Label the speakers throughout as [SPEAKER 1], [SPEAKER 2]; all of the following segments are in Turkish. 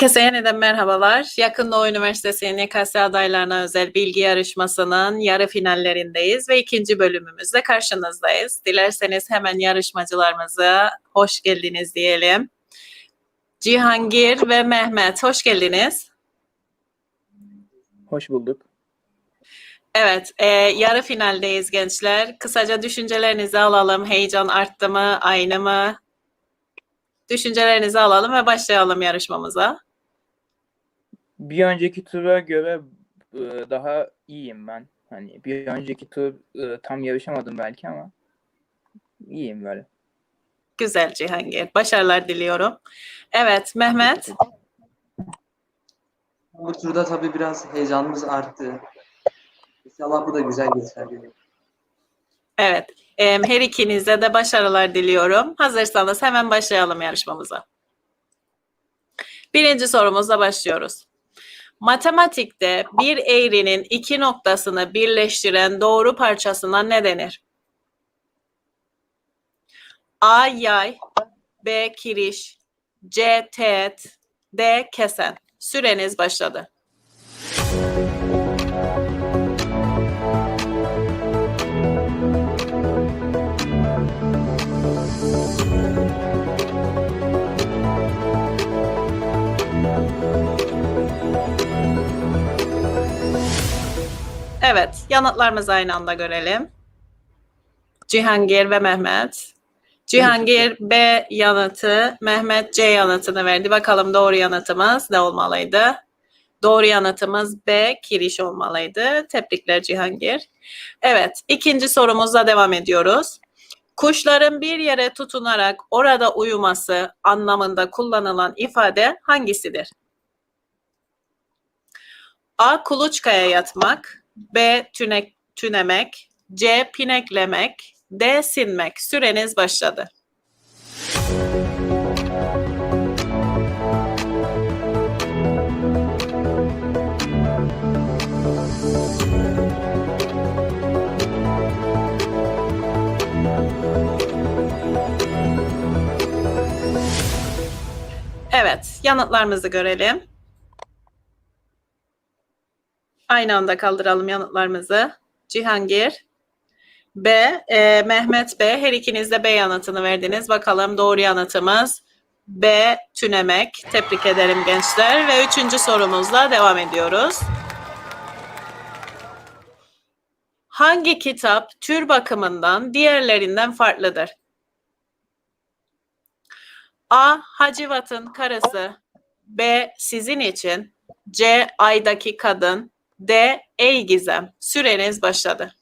[SPEAKER 1] Herkese yeniden merhabalar. Yakın Doğu Üniversitesi YKS adaylarına özel bilgi yarışmasının yarı finallerindeyiz ve ikinci bölümümüzde karşınızdayız. Dilerseniz hemen yarışmacılarımıza hoş geldiniz diyelim. Cihangir ve Mehmet hoş geldiniz.
[SPEAKER 2] Hoş bulduk.
[SPEAKER 1] Evet, e, yarı finaldeyiz gençler. Kısaca düşüncelerinizi alalım. Heyecan arttı mı, aynı mı? Düşüncelerinizi alalım ve başlayalım yarışmamıza.
[SPEAKER 2] Bir önceki tura göre e, daha iyiyim ben. Hani bir önceki tur e, tam yarışamadım belki ama iyiyim böyle.
[SPEAKER 1] Güzel Cihangir. Başarılar diliyorum. Evet, Mehmet.
[SPEAKER 3] Bu turda tabii biraz heyecanımız arttı. İnşallah bu da güzel geçer.
[SPEAKER 1] Evet, her ikinize de başarılar diliyorum. Hazırsanız hemen başlayalım yarışmamıza. Birinci sorumuzla başlıyoruz. Matematikte bir eğrinin iki noktasını birleştiren doğru parçasına ne denir? A. Yay B. Kiriş C. Teğet D. Kesen. Süreniz başladı. Yanıtlarımızı aynı anda görelim. Cihangir ve Mehmet. Cihangir B yanıtı, Mehmet C yanıtını verdi. Bakalım doğru yanıtımız ne olmalıydı? Doğru yanıtımız B, kiriş olmalıydı. Tebrikler Cihangir. Evet, ikinci sorumuzla devam ediyoruz. Kuşların bir yere tutunarak orada uyuması anlamında kullanılan ifade hangisidir? A. Kuluçkaya yatmak. B. Tünek, tünemek. C. Pineklemek. D. Sinmek. Süreniz başladı. Evet, yanıtlarımızı görelim. Aynı anda kaldıralım yanıtlarımızı. Cihangir B, e, Mehmet B. Her ikiniz de B yanıtını verdiniz. Bakalım doğru yanıtımız B. Tünemek. Tebrik ederim gençler. Ve üçüncü sorumuzla devam ediyoruz. Hangi kitap tür bakımından diğerlerinden farklıdır? A. Hacivat'ın Karısı B. Sizin için C. Ay'daki Kadın D. Ey Gizem. Süreniz başladı.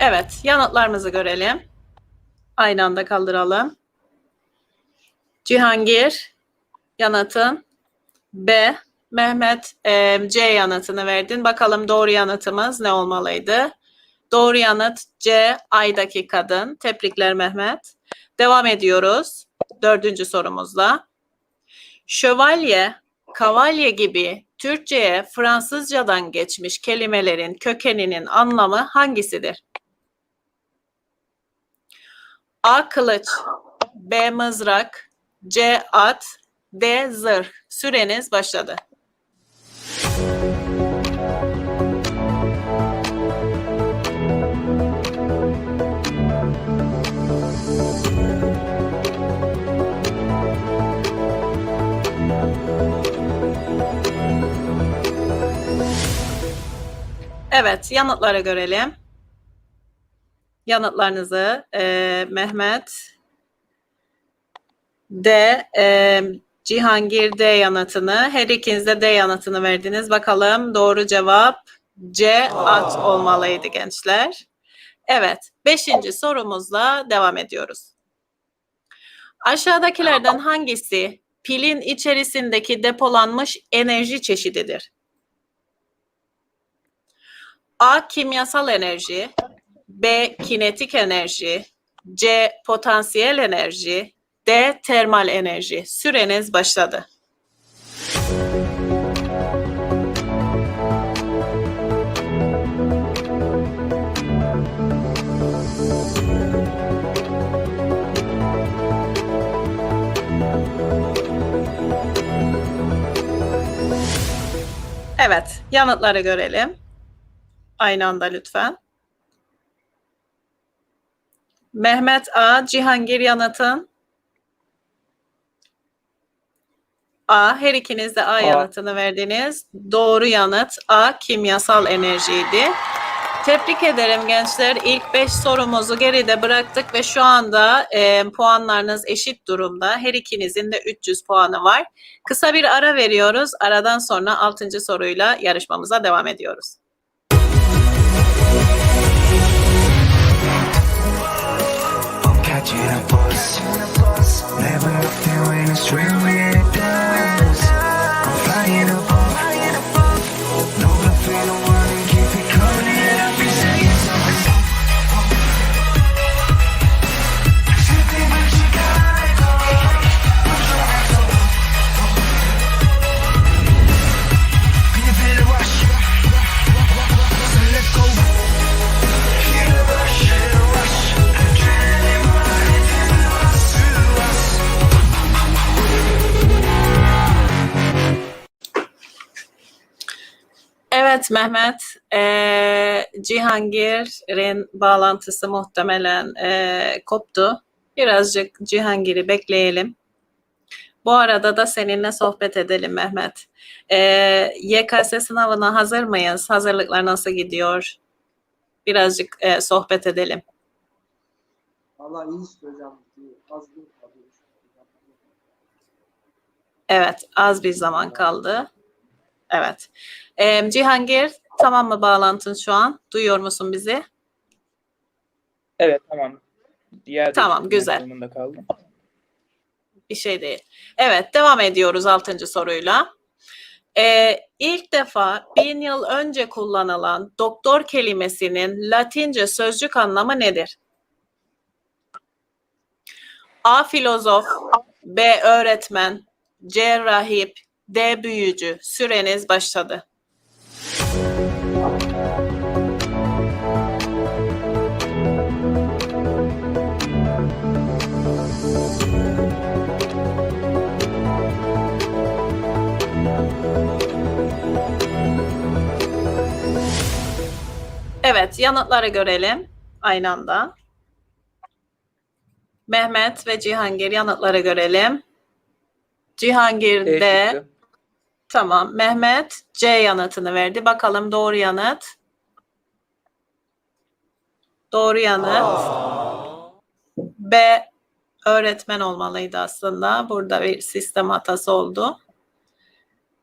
[SPEAKER 1] Evet, yanıtlarımızı görelim. Aynı anda kaldıralım. Cihangir, yanıtın B. Mehmet e, C yanıtını verdin. Bakalım doğru yanıtımız ne olmalıydı? Doğru yanıt C. Ay'daki kadın. Tebrikler Mehmet. Devam ediyoruz. Dördüncü sorumuzla. Şövalye, kavalye gibi Türkçe'ye Fransızcadan geçmiş kelimelerin kökeninin anlamı hangisidir? A. Kılıç B. Mızrak C. At D. Zırh. Süreniz başladı. Evet, yanıtları görelim. Yanıtlarınızı e, Mehmet D, e, Cihangir D yanıtını, her ikiniz de D yanıtını verdiniz. Bakalım doğru cevap C at olmalıydı gençler. Evet, beşinci sorumuzla devam ediyoruz. Aşağıdakilerden hangisi pilin içerisindeki depolanmış enerji çeşididir? A. Kimyasal enerji B. Kinetik enerji C. Potansiyel enerji D. Termal enerji. Süreniz başladı. Evet, yanıtları görelim. Aynı anda lütfen. Mehmet A. Cihangir yanıtın. A. Her ikiniz de A,
[SPEAKER 2] A.
[SPEAKER 1] yanıtını verdiniz. Doğru yanıt A. Kimyasal enerjiydi. Tebrik ederim gençler. İlk 5 sorumuzu geride bıraktık ve şu anda e, puanlarınız eşit durumda. Her ikinizin de 300 puanı var. Kısa bir ara veriyoruz. Aradan sonra 6. soruyla yarışmamıza devam ediyoruz. Evet Mehmet, eee, Cihangir'in bağlantısı muhtemelen eee, koptu. Birazcık Cihangir'i bekleyelim. Bu arada da seninle sohbet edelim Mehmet. Eee, YKS sınavına hazır mıyız? Hazırlıklar nasıl gidiyor? Birazcık eee, sohbet edelim.
[SPEAKER 3] Vallahi iyi hocam. Az bir kalıyor.
[SPEAKER 1] Evet, az bir zaman kaldı. Evet. Eee, Cihangir, tamam mı bağlantın şu an? Duyuyor musun bizi?
[SPEAKER 2] Evet tamam. Diğer
[SPEAKER 1] Tamam, güzel.
[SPEAKER 2] kaldım.
[SPEAKER 1] Bir şey değil. Evet, devam ediyoruz altıncı soruyla. Ee, ilk defa bin yıl önce kullanılan doktor kelimesinin Latince sözcük anlamı nedir? A. Filozof B. Öğretmen C. Rahip D. Büyücü Süreniz başladı. Evet, yanıtları görelim aynı anda. Mehmet ve Cihangir yanıtları görelim. Cihangir
[SPEAKER 2] E
[SPEAKER 1] de
[SPEAKER 2] şıkkı.
[SPEAKER 1] Tamam. Mehmet C yanıtını verdi. Bakalım doğru yanıt. Doğru yanıt. B öğretmen olmalıydı aslında. Burada bir sistem hatası oldu.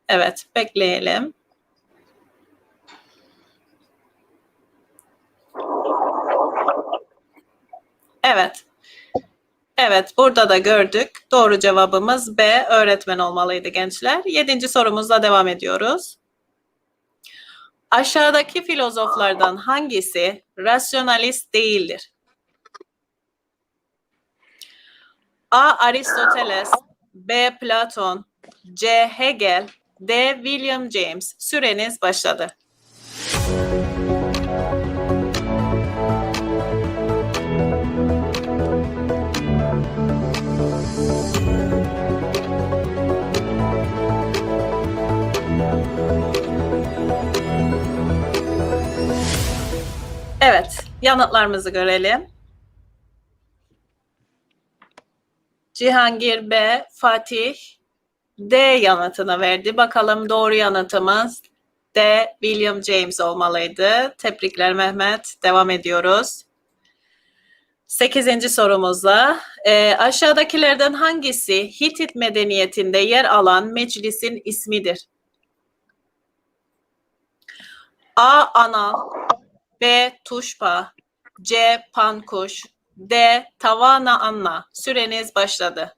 [SPEAKER 1] Evet, bekleyelim. Evet. Evet, burada da gördük. Doğru cevabımız B, öğretmen olmalıydı gençler. Yedinci sorumuzla devam ediyoruz. Aşağıdaki filozoflardan hangisi rasyonalist değildir? A. Aristoteles B. Platon C. Hegel D. William James Süreniz başladı. Yanıtlarımızı görelim. Cihangir B, Fatih D yanıtını verdi. Bakalım doğru yanıtımız D, William James olmalıydı. Tebrikler Mehmet. Devam ediyoruz. Sekizinci sorumuzla. Ee, aşağıdakilerden hangisi Hitit medeniyetinde yer alan meclisin ismidir? A. Anal B. Tuşpa C. Pankuş D. Tavana Anna Süreniz başladı.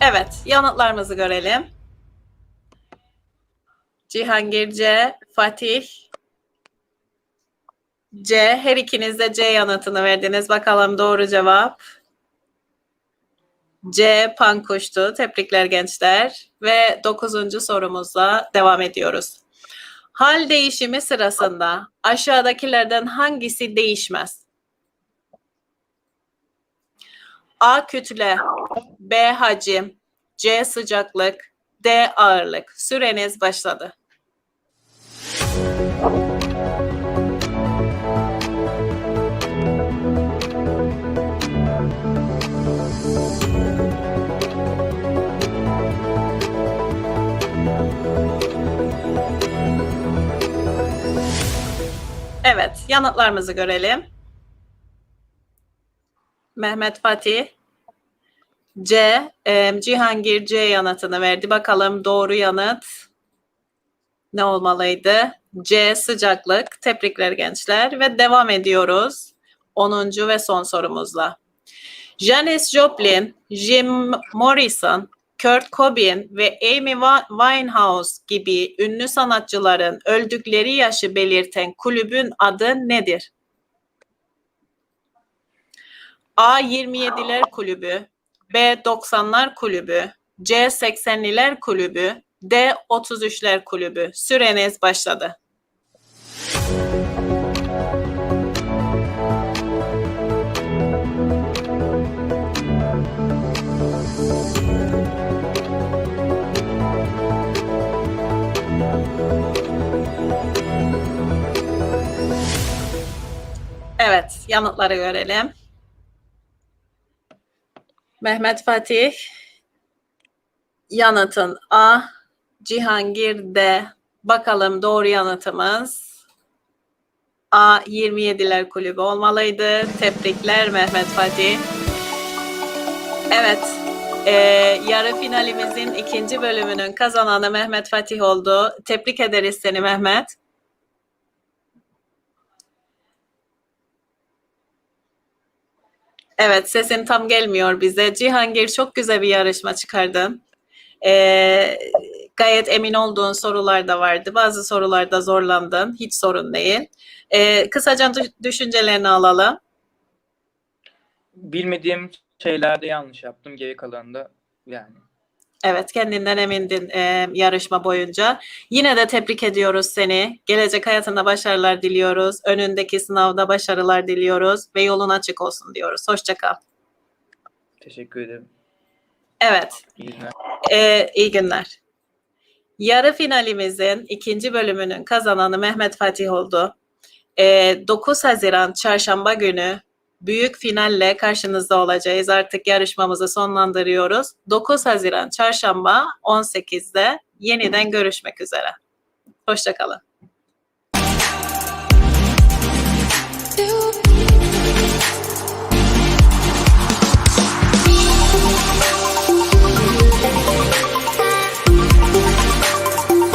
[SPEAKER 1] Evet, yanıtlarımızı görelim. Cihangir C, Fatih C. Her ikiniz de C yanıtını verdiniz. Bakalım doğru cevap. C. Pankuş'tu. Tebrikler gençler. Ve dokuzuncu sorumuzla devam ediyoruz. Hal değişimi sırasında aşağıdakilerden hangisi değişmez? A. Kütle B. Hacim C. Sıcaklık D. Ağırlık. Süreniz başladı. Evet, yanıtlarımızı görelim. Mehmet Fatih C. e, Cihangir C yanıtını verdi. Bakalım doğru yanıt ne olmalıydı? C. Sıcaklık. Tebrikler gençler. Ve devam ediyoruz. 10. ve son sorumuzla. Janis Joplin, Jim Morrison, Kurt Cobain ve Amy Winehouse gibi ünlü sanatçıların öldükleri yaşı belirten kulübün adı nedir? A 27'ler kulübü, B 90'lar kulübü, C 80'liler kulübü, D 33'ler kulübü. Süreniz başladı. Yanıtları görelim. Mehmet Fatih, yanıtın A, Cihangir D. Bakalım doğru yanıtımız A 27'ler kulübü olmalıydı. Tebrikler Mehmet Fatih. Evet, e, yarı finalimizin ikinci bölümünün kazananı Mehmet Fatih oldu. Tebrik ederiz seni Mehmet. Evet, sesin tam gelmiyor bize. Cihangir çok güzel bir yarışma çıkardın. Ee, gayet emin olduğun sorular da vardı. Bazı sorularda zorlandın. Hiç sorun değil. Ee, kısaca dü- düşüncelerini alalım.
[SPEAKER 2] Bilmediğim şeylerde yanlış yaptım. Geri kalanında yani.
[SPEAKER 1] Evet, kendinden emindin e, yarışma boyunca. Yine de tebrik ediyoruz seni. Gelecek hayatında başarılar diliyoruz. Önündeki sınavda başarılar diliyoruz ve yolun açık olsun diyoruz. Hoşça kal.
[SPEAKER 2] Teşekkür ederim.
[SPEAKER 1] Evet,
[SPEAKER 2] İyi günler.
[SPEAKER 1] Ee, iyi günler. Yarı finalimizin ikinci bölümünün kazananı Mehmet Fatih oldu. Ee, 9 Haziran Çarşamba günü büyük finalle karşınızda olacağız. Artık yarışmamızı sonlandırıyoruz. 9 Haziran Çarşamba 18'de yeniden görüşmek üzere. Hoşçakalın.